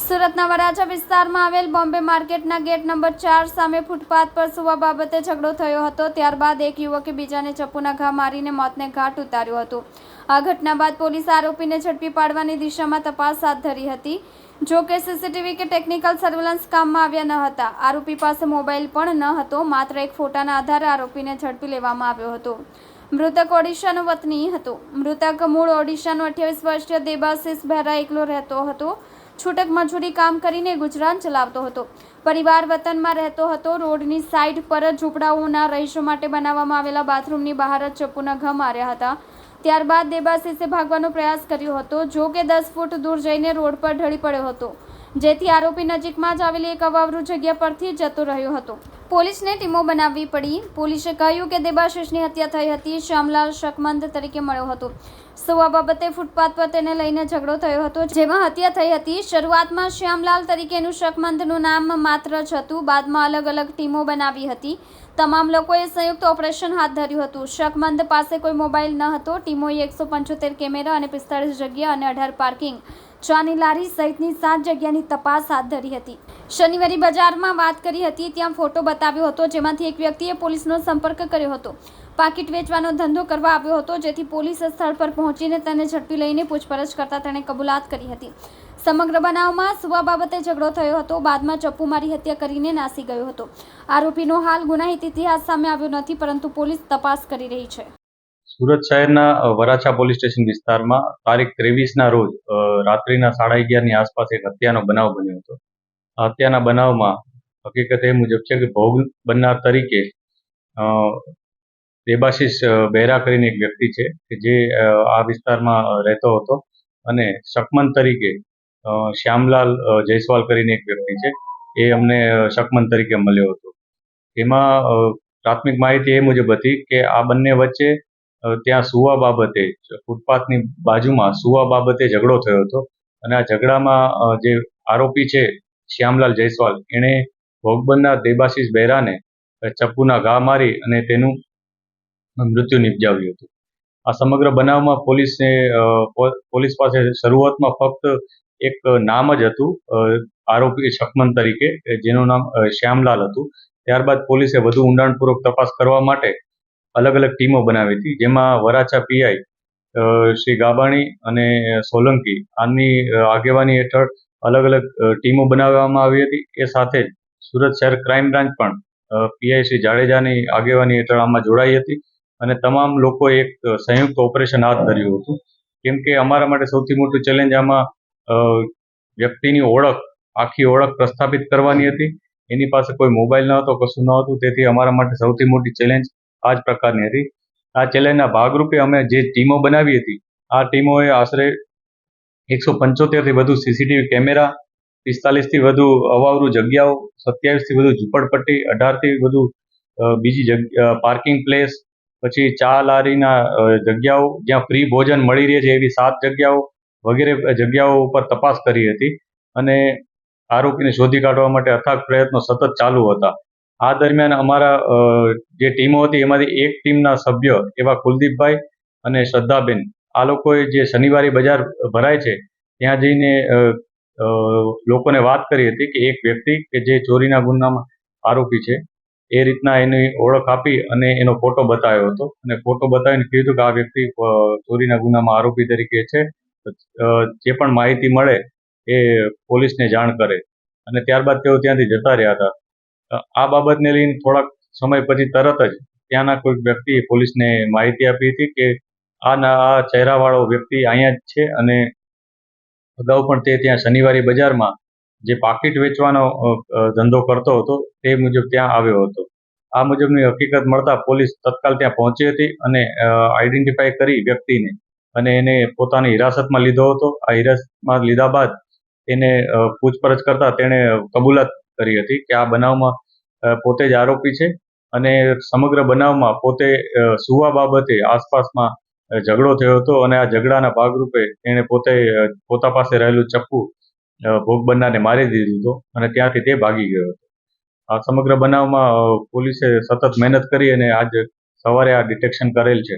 સુરતના વરાછા વિસ્તારમાં આવેલ બોમ્બે માર્કેટના ગેટ નંબર ચાર સામે ફૂટપાથ પર સુવા બાબતે ઝઘડો થયો હતો. ત્યારબાદ એક યુવકે બીજાને ચપ્પુના ઘા મારીને મોતને ઘાટ ઉતાર્યો હતો. આ ઘટના બાદ પોલીસ આરોપીને ઝડપી પાડવાની દિશામાં તપાસ હાથ ધરી હતી. જો કે સીસીટીવી કે ટેકનિકલ સર્વેલન્સ કામમાં આવ્યા ન હતા. આરોપી પાસે મોબાઈલ પણ ન હતો, માત્ર એક ફોટાના આધારે આરોપીને ઝડપી લેવામાં આવ્યો હતો. મૃતક ઓડિશાનો વતની હતો. મૃતક મૂળ ઓડિશાનો અઠ્યાવીસ વર્ષીય દેબાશિષ બહેરા એકલો રહેતો હતો. છૂટક મજૂરી કામ કરીને ગુજરાન ચલાવતો હતો. પરિવાર વતનમાં રહેતો હતો, રોડની સાઈડ પર જ ઝૂંપડાઓના રહીશો માટે બનાવવામાં આવેલા બાથરૂમની બહાર જ ચપ્પુના ઘા માર્યા હતા. ત્યારબાદ દેબાશિષે ભાગવાનો પ્રયાસ કર્યો હતો, જો કે દસ ફૂટ દૂર જઈને રોડ પર ઢળી પડ્યો હતો, જેથી આરોપી નજીકમાં જ આવેલી એક અવાવરૂ જગ્યા પરથી જતો રહ્યો હતો. પોલીસને ટીમો બનાવવી પડી. પોલીસે કહ્યું કે દેબાશિષની હત્યા થઈ હતી. શ્યામલાલ શકમંદ તરીકે મળ્યો હતો. સો આ બાબતે ફૂટપાથ પર તેને લઈને ઝઘડો થયો હતો, જેમાં હત્યા થઈ હતી. શરૂઆતમાં શ્યામલાલ તરીકેનું શકમંદનું નામ માત્ર જ હતું. બાદમાં અલગ અલગ ટીમો બનાવી હતી. તમામ લોકોએ સંયુક્ત ઓપરેશન હાથ ધર્યું હતું. શકમંદ પાસે કોઈ મોબાઈલ ન હતો. ટીમોએ એકસો પંચોતેર કેમેરા અને પિસ્તાળીસ જગ્યા અને અઢાર પાર્કિંગ. ચાની લારી સહિતની સાત જગ્યાની તપાસ હાથ ધરી હતી. શનિવારે બજારમાં વાત કરી હતી, ત્યાં ફોટો બતાવ્યો હતો, જેમાંથી એક વ્યક્તિએ પોલીસનો સંપર્ક કર્યો હતો. પાકીટ વેચવાનો ધંધો કરવા આવ્યો હતો, જેથી પોલીસ સ્થળ પર પહોંચીને તેને ઝડપી લઈને પૂછપરછ કરતા તેણે કબૂલાત કરી હતી. સમગ્ર બનાવમાં સુવા બાબતે ઝઘડો થયો હતો, બાદમાં ચપ્પુ મારી હત્યા કરીને નાસી ગયો હતો. આરોપીનો હાલ ગુનાહિત ઇતિહાસ સામે આવ્યો નથી, પરંતુ પોલીસ તપાસ કરી રહી છે. સુરત શહેરના વરાછા પોલીસ સ્ટેશન વિસ્તારમાં તારીખ ત્રેવીસના રોજ રાત્રિના સાડા અગિયારની આસપાસ એક હત્યાનો બનાવ બન્યો હતો. હત્યાના બનાવમાં હકીકત એ મુજબ છે કે ભોગ બનનાર તરીકે અ, દેબાશિષ બહેરા કરીને એક વ્યક્તિ છે કે જે આ વિસ્તારમાં રહેતો હતો અને શકમન તરીકે શ્યામલાલ જયસ્વાલ કરીને એક વ્યક્તિ છે. એ અમને શકમન તરીકે મળ્યો હતો. એમાં પ્રાથમિક માહિતી એ મુજબ હતી કે આ બંને વચ્ચે ત્યાં સુવા બાબતે ફૂટપાથની બાજુમાં સુવા બાબતે ઝઘડો થયો હતો અને આ ઝઘડામાં જે આરોપી છે શ્યામલાલ જયસ્વાલ. એણે ભોગબંધના દેબાશીષ બહેરાને ચપ્પુના ઘા મારી અને તેનું મૃત્યુ નિપજાવ્યું હતું. આ સમગ્ર બનાવમાં પોલીસને પોલીસ પાસે શરૂઆતમાં ફક્ત એક નામ જ હતું આરોપી શકમન તરીકે જેનું નામ શ્યામલાલ હતું. ત્યારબાદ પોલીસે વધુ ઊંડાણપૂર્વક તપાસ કરવા માટે અલગ અલગ ટીમો બનાવી હતી, જેમાં વરાછા પીઆઈ શ્રી ગાબાણી અને સોલંકી. આની આગેવાની હેઠળ અલગ અલગ ટીમો બનાવવામાં આવી હતી. એ સાથે જ સુરત શહેર ક્રાઇમ બ્રાન્ચ પણ પીઆઈ શ્રી જાડેજાની આગેવાની હેઠળ આમાં જોડાઈ હતી અને તમામ લોકોએ એક સંયુક્ત ઓપરેશન હાથ ધર્યું હતું. કેમ કે અમારા માટે સૌથી મોટું ચેલેન્જ આમાં વ્યક્તિની ઓળખ, આખી ઓળખ પ્રસ્થાપિત કરવાની હતી. એની પાસે કોઈ મોબાઈલ ન હતો કશું ન હતું તેથી અમારા માટે સૌથી મોટી ચેલેન્જ આ જ પ્રકારની હતી. આ ચેલેન્જના ભાગરૂપે અમે જે ટીમો બનાવી હતી, આ ટીમોએ આશરે એકસો પંચોતેરથી વધુ સીસીટીવી કેમેરા પિસ્તાલીસથી વધુ અવાવરૂ જગ્યાઓ સત્યાવીસથી વધુ ઝૂંપડપટ્ટી અઢારથી વધુ બીજી જગ્યા પાર્કિંગ પ્લેસ પછી ચા લારીના જગ્યાઓ, જ્યાં ફ્રી ભોજન મળી રહે છે એવી સાત જગ્યાઓ વગેરે જગ્યાઓ ઉપર તપાસ કરી હતી અને આરોપીને શોધી કાઢવા માટે અથાગ પ્રયત્નો સતત ચાલુ હતા. આ દરમિયાન અમારા જે ટીમો હતી એમાંથી એક ટીમના સભ્ય એવા કુલદીપભાઈ અને શ્રદ્ધાબેન આ લોકોએ જે શનિવારી બજાર ભરાય છે, ત્યાં જઈને લોકોને વાત કરી હતી કે એક વ્યક્તિ કે જે ચોરીના ગુનામાં આરોપી છે, એ રીતના એની ઓળખ આપી અને એનો ફોટો બતાવ્યો હતો. અને ફોટો બતાવીને કીધું કે આ વ્યક્તિ ચોરીના ગુનામાં આરોપી તરીકે છે. જે પણ માહિતી મળે એ પોલીસને જાણ કરે. અને ત્યારબાદ તેઓ ત્યાંથી જતા રહ્યા હતા. આ બાબતને લઈને થોડાક સમય પછી તરત જ ત્યાંના કોઈક વ્યક્તિએ પોલીસને માહિતી આપી હતી કે આ ના આ ચહેરાવાળો વ્યક્તિ અહીંયા જ છે અને અગાઉ પણ તે ત્યાં શનિવારી બજારમાં જે પાકીટ વેચવાનો ધંધો કરતો હતો, તે મુજબ ત્યાં આવ્યો હતો. આ મુજબની હકીકત મળતા પોલીસ તત્કાલ ત્યાં પહોંચી હતી અને આઈડેન્ટિફાય કરી વ્યક્તિને અને એને પોતાની હિરાસતમાં લીધો હતો. આ હિરાસતમાં લીધા બાદ એને પૂછપરછ કરતા તેણે કબૂલાત કરી હતી કે આ બનાવમાં પોતે જ આરોપી છે અને સમગ્ર બનાવમાં પોતે સુવા બાબતે આસપાસમાં ઝઘડો થયો હતો અને આ ઝઘડાના ભાગરૂપે તેણે પોતે પોતા પાસે રહેલું ચપ્પુ ભોગ બનનારને મારી દીધું હતું અને ત્યાંથી તે ભાગી ગયો હતો. આ સમગ્ર બનાવમાં પોલીસે સતત મહેનત કરી અને આજ સવારે આ ડિટેક્શન કરેલ છે.